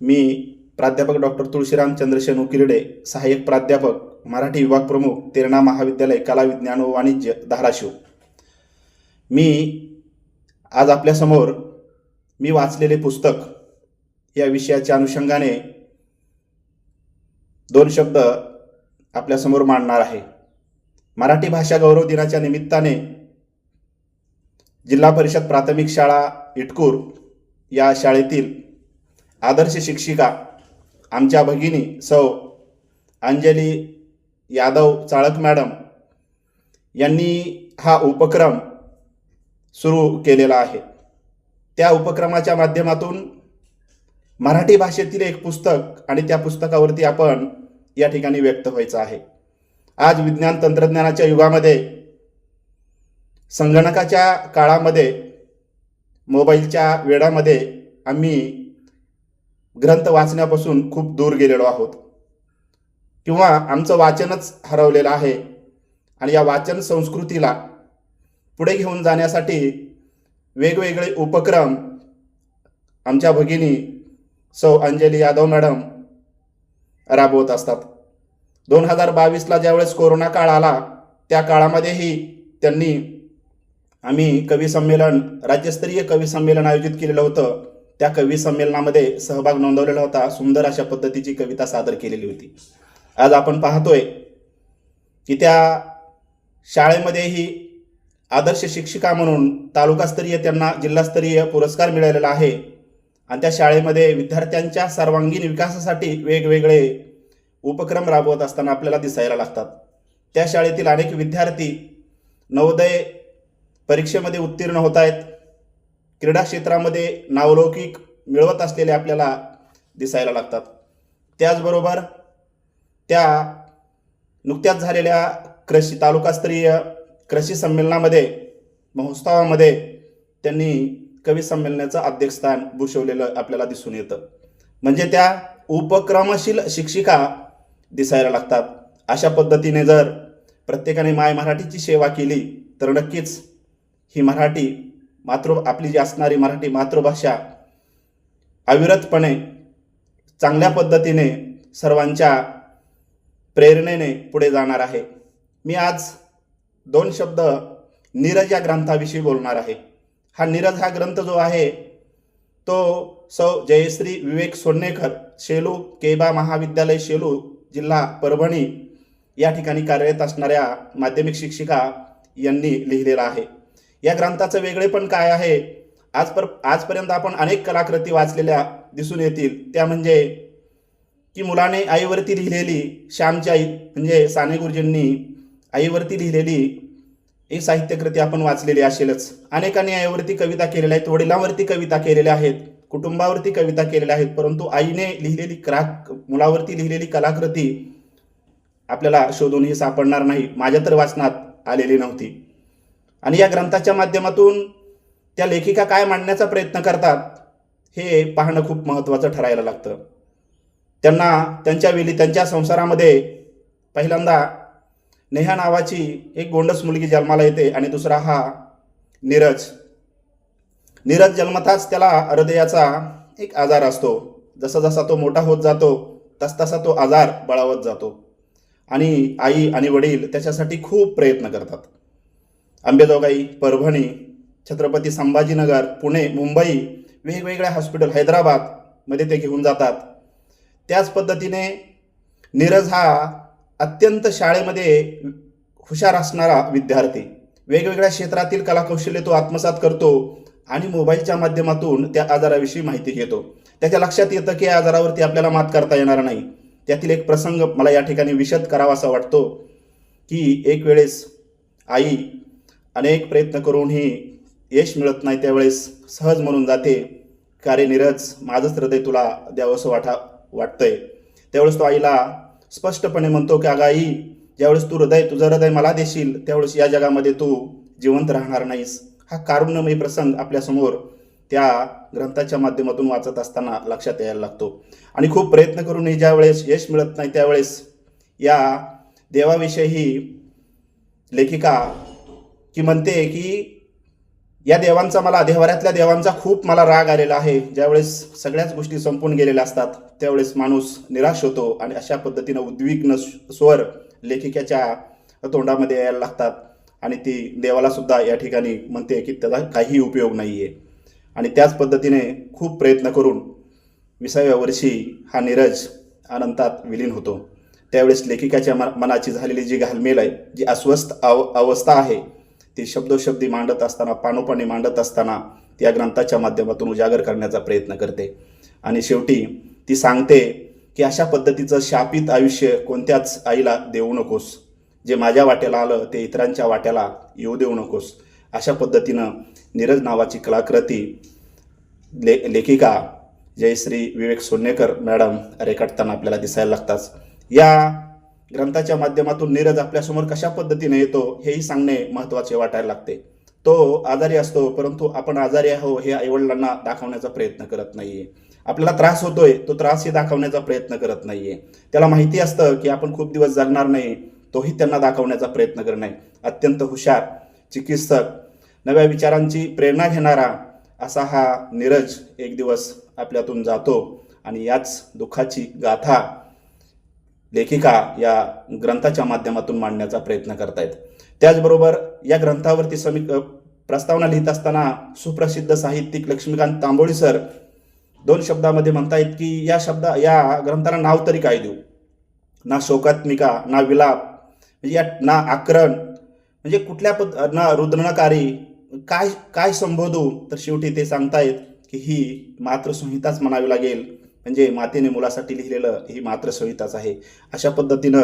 मी प्राध्यापक डॉक्टर तुळशीराम चंद्रशेन उकिरडे सहाय्यक प्राध्यापक मराठी विभाग प्रमुख तेरणा महाविद्यालय कला विज्ञान व वाणिज्य धाराशिव. मी आज आपल्यासमोर मी वाचलेले पुस्तक या विषयाच्या अनुषंगाने दोन शब्द आपल्यासमोर मांडणार आहे. मराठी भाषा गौरव दिनाच्या निमित्ताने जिल्हा परिषद प्राथमिक शाळा इटकूर या शाळेतील आदर्श शिक्षिका आमच्या भगिनी सौ अंजली यादव चाळक मॅडम यांनी हा उपक्रम सुरू केलेला आहे. त्या उपक्रमाच्या माध्यमातून मराठी भाषेतील एक पुस्तक आणि त्या पुस्तकावरती आपण या ठिकाणी व्यक्त व्हायचं आहे. आज विज्ञान तंत्रज्ञानाच्या युगामध्ये संगणकाच्या काळामध्ये मोबाईलच्या वेळामध्ये आम्ही ग्रंथ वाचण्यापासून खूप दूर गेलेलो आहोत. किंवा आमचं वाचनच हरवलेलं आहे. आणि या वाचन संस्कृतीला पुढे घेऊन जाण्यासाठी वेगवेगळे उपक्रम आमच्या भगिनी सौ अंजली यादव मॅडम राबवत असतात. दोन हजार बावीसला ज्यावेळेस कोरोना काळ आला त्या काळामध्येही त्यांनी आम्ही कवी संमेलन राज्यस्तरीय कवी संमेलन आयोजित केलेलं होतं. त्या कवी संमेलनामध्ये सहभाग नोंदवलेला होता. सुंदर अशा पद्धतीची कविता सादर केलेली होती. आज आपण पाहतोय की त्या शाळेमध्येही आदर्श शिक्षिका म्हणून तालुकास्तरीय त्यांना जिल्हास्तरीय पुरस्कार मिळालेला आहे. आणि त्या शाळेमध्ये विद्यार्थ्यांच्या सर्वांगीण विकासासाठी वेगवेगळे उपक्रम राबवत असताना आपल्याला दिसायला लागतात. त्या शाळेतील अनेक विद्यार्थी नवोदय परीक्षेमध्ये उत्तीर्ण होत आहेत. क्रीडा क्षेत्रामध्ये नावलौकिक मिळवत असलेले आपल्याला दिसायला लागतात. त्याचबरोबर त्या नुकत्याच झालेल्या कृषी तालुकास्तरीय कृषी संमेलनामध्ये महोत्सवामध्ये त्यांनी कवी संमेलनाचं अध्यक्षस्थान भूषवलेलं आपल्याला दिसून येतं. म्हणजे त्या उपक्रमशील शिक्षिका दिसायला लागतात. अशा पद्धतीने जर प्रत्येकाने माय मराठीची सेवा केली तर नक्कीच ही मराठी मातृ आपली जी असणारी मराठी मातृभाषा अविरतपणे चांगल्या पद्धतीने सर्वांच्या प्रेरणेने पुढे जाणार आहे. मी आज दोन शब्द नीरज या ग्रंथाविषयी बोलणार आहे. हा नीरज हा ग्रंथ जो आहे तो सौ. जयश्री विवेक सोन्नेकर शेलू केबा महाविद्यालय शेलू जिल्हा परभणी या ठिकाणी कार्यरत असणाऱ्या माध्यमिक शिक्षिका यांनी लिहिलेला आहे. या ग्रंथाचं वेगळेपण काय आहे? आज पर आजपर्यंत आपण अनेक कलाकृती वाचलेल्या दिसून येतील. त्या म्हणजे की मुलाने आईवरती लिहिलेली श्यामची आई म्हणजे साने गुरुजींनी आईवरती लिहिलेली ही साहित्यकृती आपण वाचलेली असेलच. अनेकांनी आईवरती कविता केलेल्या आहेत वडिलांवरती कविता केलेल्या आहेत कुटुंबावरती कविता केलेल्या आहेत परंतु आईने लिहिलेली क्रा मुलावरती लिहिलेली कलाकृती आपल्याला शोधूनही सापडणार नाही. माझ्या तर वाचनात आलेली नव्हती. आणि या ग्रंथाच्या माध्यमातून त्या लेखिका काय मांडण्याचा प्रयत्न करतात हे पाहणं खूप महत्त्वाचं ठरायला लागतं. त्यांना त्यांच्या वेळी त्यांच्या संसारामध्ये पहिल्यांदा नेहा नावाची एक गोंडस मुलगी जन्माला येते आणि दुसरा हा नीरज. नीरज जन्मताच त्याला हृदयाचा एक आजार असतो. जसा जसा तो मोठा होत जातो तसतसा तो आजार बळावत जातो. आणि आई आणि वडील त्याच्यासाठी खूप प्रयत्न करतात. अंबेजोगाई परभणी छत्रपती संभाजीनगर पुणे मुंबई वेगवेगळ्या हॉस्पिटल हैदराबादमध्ये ते घेऊन जातात. त्याच पद्धतीने नीरज हा अत्यंत शाळेमध्ये हुशार असणारा विद्यार्थी. वेगवेगळ्या क्षेत्रातील कलाकौशल्य तो आत्मसात करतो आणि मोबाईलच्या माध्यमातून त्या आजाराविषयी माहिती घेतो. त्याच्या लक्षात येतं की या आजारावरती आपल्याला मात करता येणार नाही. त्यातील एक प्रसंग मला या ठिकाणी विशद करावासा वाटतो की एक वेळेस आई अनेक प्रयत्न करूनही यश मिळत नाही त्यावेळेस सहज म्हणून जाते. कार्य नीरज माझंच हृदय तुला द्यावंसं वाटा वाटतंय. त्यावेळेस तो आईला स्पष्टपणे म्हणतो की अगं आई ज्यावेळेस तू हृदय तुझं हृदय मला देशील त्यावेळेस या जगामध्ये तू जिवंत राहणार नाहीस. हा कारुण्यमयी प्रसंग आपल्यासमोर त्या ग्रंथाच्या माध्यमातून वाचत असताना लक्षात यायला लागतो. आणि खूप प्रयत्न करूनही ज्यावेळेस यश मिळत नाही त्यावेळेस या देवाविषयी लेखिका की म्हणते की या देवांचा मला देवाऱ्यातल्या देवांचा खूप मला राग आलेला आहे. ज्यावेळेस सगळ्याच गोष्टी संपून गेलेल्या असतात त्यावेळेस माणूस निराश होतो आणि अशा पद्धतीनं उद्विग्न स्वर लेखिकेच्या तोंडामध्ये यायला लागतात. आणि ती देवाला सुद्धा या ठिकाणी म्हणते की त्याचा काहीही उपयोग नाही आहे आणि त्याच पद्धतीने खूप प्रयत्न करून विसाव्या वर्षी हा नीरज अनंतात विलीन होतो. त्यावेळेस लेखिकाच्या म- मनाची झालेली जी घालमेल आहे जी अस्वस्थ अव अवस्था आहे ते शब्दोशब्दी मांडत असताना पानोपानी मांडत असताना त्या या ग्रंथाच्या माध्यमातून उजागर करण्याचा प्रयत्न करते. आणि शेवटी ती सांगते की अशा पद्धतीचं शापित आयुष्य कोणत्याच आईला देऊ नकोस. जे माझ्या वाट्याला आलं ते इतरांच्या वाट्याला येऊ देऊ नकोस. अशा पद्धतीनं नीरज नावाची कलाकृती ले लेखिका जयश्री विवेक सोन्नेकर मॅडम रेखाटताना आपल्याला दिसायला लागतात. या ग्रंथाच्या माध्यमातून नीरज आपल्यासमोर कशा पद्धतीने येतो हेही सांगणे महत्त्वाचे वाटायला लागते. तो आजारी असतो परंतु आपण आजारी आहो हे आईवडिलांना दाखवण्याचा प्रयत्न करत नाहीये. आपल्याला त्रास होतोय तो त्रासही दाखवण्याचा प्रयत्न करत नाहीये. त्याला माहिती असतं की आपण खूप दिवस जगणार नाही तोही त्यांना दाखवण्याचा प्रयत्न करत नाही अत्यंत हुशार चिकित्सक नव्या विचारांची प्रेरणा घेणारा असा हा नीरज एक दिवस आपल्यातून जातो आणि याच दुःखाची गाथा लेखिका या ग्रंथाच्या माध्यमातून मांडण्याचा प्रयत्न करतायत. त्याचबरोबर या ग्रंथावरती समी प्रस्तावना लिहित असताना सुप्रसिद्ध साहित्यिक लक्ष्मीकांत तांबोळी सर दोन शब्दामध्ये म्हणतायत की या शब्दा या ग्रंथाला नाव तरी काय देऊ? ना शोकात्मिका ना विलाप म्हणजे या ना आकरण म्हणजे कुठल्या पद ना रुद्रणकारी काय काय संबोधू? तर शेवटी ते सांगतायत की ही मातृसंहिताच म्हणावी लागेल. म्हणजे मातेने मुलासाठी लिहिलेलं ही मातृसंहिताच आहे. अशा पद्धतीनं